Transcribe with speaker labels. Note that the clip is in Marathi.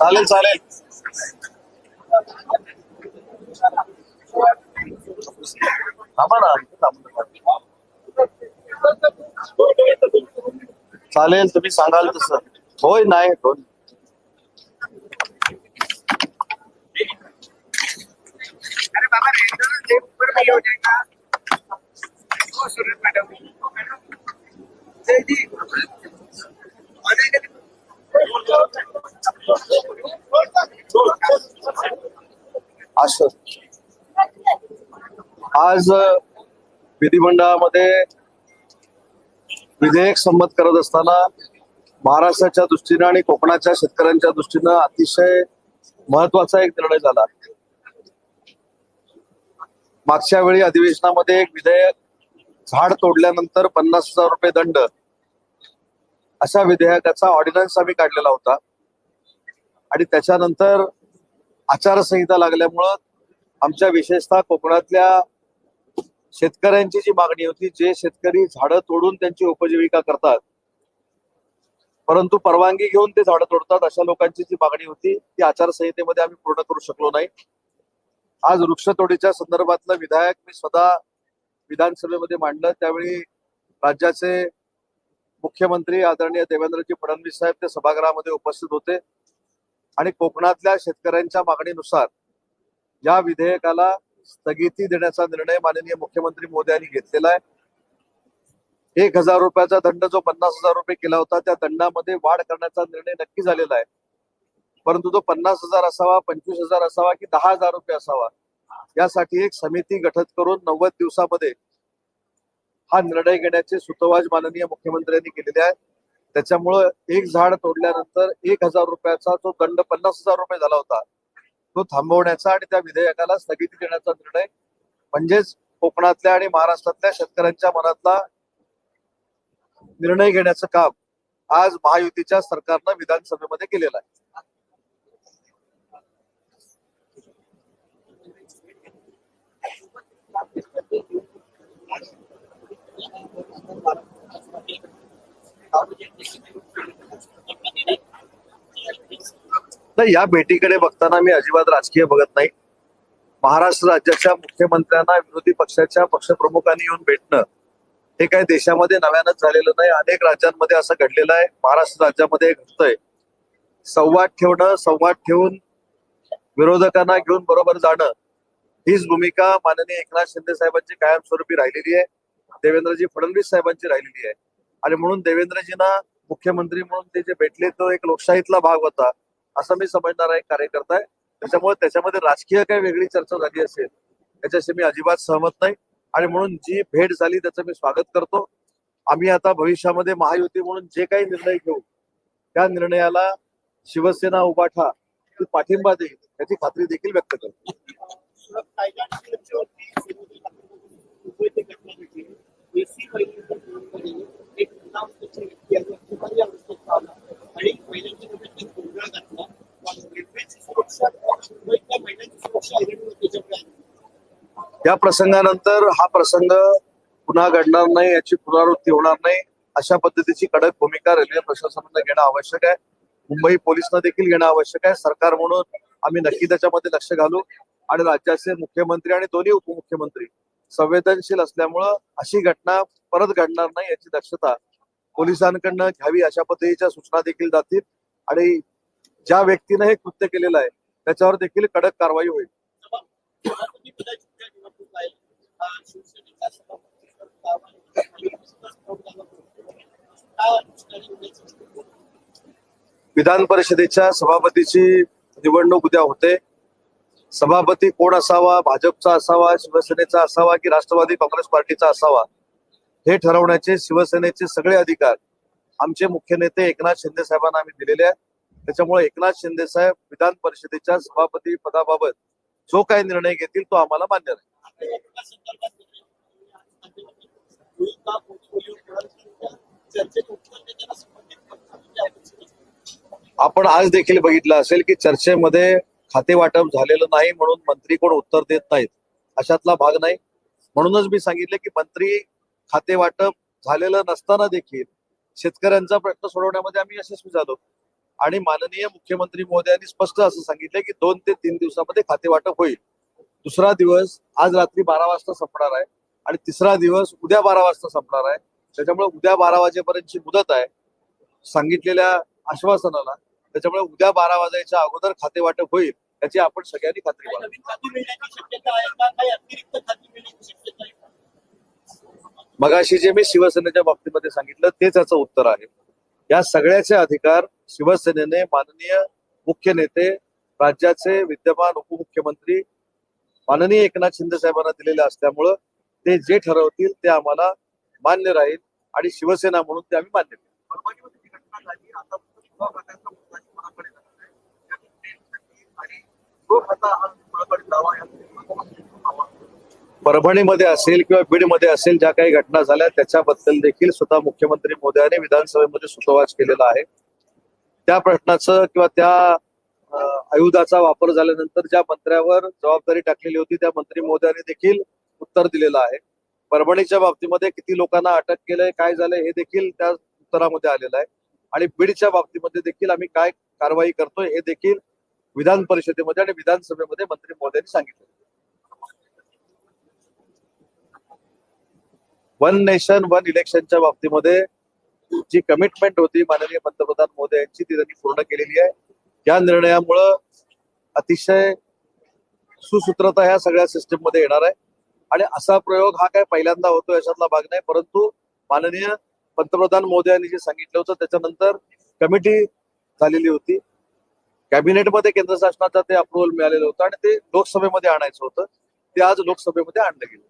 Speaker 1: चालेल चालेल. थांबा ना चालेल तुम्ही सांगाल तसं. होय नाही होय.
Speaker 2: अरे
Speaker 1: आज विधिमंडळामध्ये विधेयक संमत करत असताना महाराष्ट्राच्या दृष्टीनं आणि कोकणाच्या शेतकऱ्यांच्या दृष्टीनं अतिशय महत्त्वाचा एक निर्णय झाला. मागच्या वेळी अधिवेशनामध्ये एक विधेयक झाड तोडल्यानंतर पन्नास हजार रुपये दंड अशा विधेयकाचा ऑर्डिनन्स आम्ही काढलेला होता. आणि त्याच्यानंतर आचारसंहिता लागल्यामुळं आमच्या विशेषतः कोकणातल्या शेतकऱ्यांची जी मागणी होती जे शेतकरी झाडं तोडून त्यांची उपजीविका करतात परंतु परवानगी घेऊन ते झाडं तोडतात अशा लोकांची जी मागणी होती ती आचारसंहितेमध्ये आम्ही पूर्ण करू शकलो नाही. आज वृक्षतोडीच्या संदर्भातलं विधायक मी स्वतः विधानसभेमध्ये मांडलं. त्यावेळी राज्याचे मुख्यमंत्री आदरणीय देवेंद्रजी फडणवीस साहेब ते सभागृहामध्ये उपस्थित होते. आणि कोकणातल्या शेतकऱ्यांच्या मागणीनुसार या विधेयकाला स्थगिती देण्याचा निर्णय माननीय मुख्यमंत्री मोदी यांनी घेतलेला आहे. एक हजार रुपयाचा दंड जो पन्नास हजार रुपये केला होता त्या दंडामध्ये वाढ करण्याचा निर्णय नक्की झालेला आहे. परंतु तो पन्नास हजार असावा पंचवीस हजार असावा की दहा हजार रुपये असावा यासाठी एक समिती गठित करून नव्वद दिवसामध्ये हा निर्णय घेण्याचे सुतोवाज माननीय मुख्यमंत्र्यांनी केलेले आहे. त्याच्यामुळं एक झाड तोडल्यानंतर एक हजार रुपयाचा जो दंड पन्नास हजार रुपये झाला होता तो थांबवण्याचा आणि त्या विधेयकाला स्थगिती देण्याचा निर्णय म्हणजेच कोकणातल्या आणि महाराष्ट्रातल्या शेतकऱ्यांच्या मनातला निर्णय घेण्याचं काम आज महायुतीच्या सरकारनं विधानसभेमध्ये केलेलं आहे. नाही या भेटीकडे बघताना मी अजिबात राजकीय बघत नाही. महाराष्ट्र राज्याच्या मुख्यमंत्र्यांना विरोधी पक्षाच्या पक्षप्रमुखांनी येऊन भेटणं हे काय देशामध्ये नव्यानंच झालेलं नाही. अनेक राज्यांमध्ये असं घडलेलं आहे. महाराष्ट्र राज्यामध्ये घडतंय. संवाद ठेवणं संवाद ठेवून विरोधकांना घेऊन बरोबर जाणं हीच भूमिका माननीय एकनाथ शिंदे साहेबांची कायमस्वरूपी राहिलेली आहे. देवेंद्रजी फडणवीस साहेबांची राहिलेली आहे. आणि म्हणून देवेंद्रजींना मुख्यमंत्री म्हणून ते जे भेटले तो एक लोकशाहीतला भाग होता. असं मी समजणारा एक कार्यकर्ता आहे. त्याच्यामुळे त्याच्यामध्ये राजकीय काही वेगळी चर्चा झाली असेल त्याच्याशी मी अजिबात सहमत नाही. आणि म्हणून जी भेट झाली त्याचं मी स्वागत करतो. आम्ही आता भविष्यामध्ये महायुती म्हणून जे काही निर्णय घेऊ त्या निर्णयाला शिवसेना उभाठा पाठिंबा देईल याची खात्री देखील व्यक्त करतो. या प्रसंगानंतर हा प्रसंग पुन्हा घडणार नाही याची पुनरावृत्ती होणार नाही. अशा पद्धतीची कडक भूमिका रेल्वे प्रशासनानं घेणं आवश्यक आहे. मुंबई पोलिसनं देखील घेणं आवश्यक आहे. सरकार म्हणून आम्ही नक्की त्याच्यामध्ये लक्ष घालू. आणि राज्याचे मुख्यमंत्री आणि दोन्ही उपमुख्यमंत्री संवेदनशील असल्यामुळं अशी घटना परत घडणार नाही याची दक्षता पोलिसांकडनं घ्यावी अशा पद्धतीच्या सूचना देखील जातील. आणि ज्या व्यक्तीनं हे कृत्य केलेलं आहे त्याच्यावर देखील कडक कारवाई होईल. विधान परिषदेच्या सभापतीची निवडणूक उद्या होते. सभापती कोण असावा भाजपचा असावा शिवसेनेचा असावा की राष्ट्रवादी काँग्रेस पार्टीचा असावा हे ठरवण्याचे शिवसेनेचे सगळे अधिकार आमचे मुख्य नेते एकनाथ शिंदे साहेबांना आम्ही दिलेले आहेत. त्याच्यामुळे एकनाथ शिंदे साहेब विधान परिषदेच्या सभापती पदाबाबत जो काही निर्णय घेतील तो आम्हाला मान्य राहील. आपण आज देखील बघितलं असेल की चर्चेमध्ये खाते वाटप झालेलं नाही म्हणून मंत्री कोण उत्तर देत नाहीत. अशातला भाग नाही. म्हणूनच मी सांगितलं की मंत्री खाते वाटप झालेलं नसताना देखील शेतकऱ्यांचा प्रश्न सोडवण्यामध्ये आम्ही यशस्वी झालो. आणि माननीय मुख्यमंत्री महोदयांनी स्पष्ट असं सांगितलं की दोन ते तीन दिवसामध्ये खाते वाटप होईल. दुसरा दिवस आज रात्री बारा वाजता संपणार आहे आणि तिसरा दिवस उद्या बारा वाजता संपणार आहे. त्याच्यामुळे उद्या बारा वाजेपर्यंतची मुदत आहे. सांगितलेल्या आश्वासनाला त्याच्यामुळे उद्या बारा वाजायच्या अगोदर खाते वाटप होईल याची आपण सगळ्यांनी खात्री बाळगा मगाशी जे मी शिवसेनेच्या बाबतीमध्ये सांगितलं तेच याचं उत्तर आहे. या सगळ्याचे अधिकार शिवसेनेने माननीय मुख्य नेते राज्याचे विद्यमान उपमुख्यमंत्री माननीय एकनाथ शिंदे साहेबांना दिलेले असल्यामुळं ते जे ठरवतील ते आम्हाला मान्य राहील आणि शिवसेना म्हणून ते आम्ही मान्य करू.
Speaker 2: परभणीमध्ये
Speaker 1: असेल किंवा बीडमध्ये असेल ज्या काही घटना झाल्या त्याच्याबद्दल देखील स्वतः मुख्यमंत्री मोदयांनी विधानसभेमध्ये सुतोवाच केलेला आहे. त्या प्रश्नाचं किंवा त्या आयुधाचा वापर झाल्यानंतर ज्या मंत्र्यावर जबाबदारी टाकलेली होती त्या मंत्री मोदयांनी देखील उत्तर दिलेलं आहे. परभणीच्या बाबतीमध्ये किती लोकांना अटक केलंय काय झालंय हे देखील त्या उत्तरामध्ये आलेलं आहे. आणि बीडच्या बाबतीमध्ये देखील आम्ही काय कारवाई करतोय हे देखील विधान परिषदेमध्ये आणि विधानसभेमध्ये मंत्री मोदयांनी सांगितलं. वन नेशन वन इलेक्शनच्या बाबतीमध्ये जी कमिटमेंट होती माननीय पंतप्रधान मोदी यांची ती त्यांनी पूर्ण केलेली आहे. या निर्णयामुळं अतिशय सुसूत्रता ह्या सगळ्या सिस्टीममध्ये येणार आहे. आणि असा प्रयोग हा काय पहिल्यांदा होतो याच्यातला भाग नाही परंतु माननीय पंतप्रधान मोदी यांनी जे सांगितलं होतं त्याच्यानंतर कमिटी झालेली होती. कॅबिनेटमध्ये केंद्र शासनाचा ते अप्रुव्हल मिळालेलं होतं आणि ते लोकसभेमध्ये आणायचं होतं. ते आज लोकसभेमध्ये आणलं गेलं.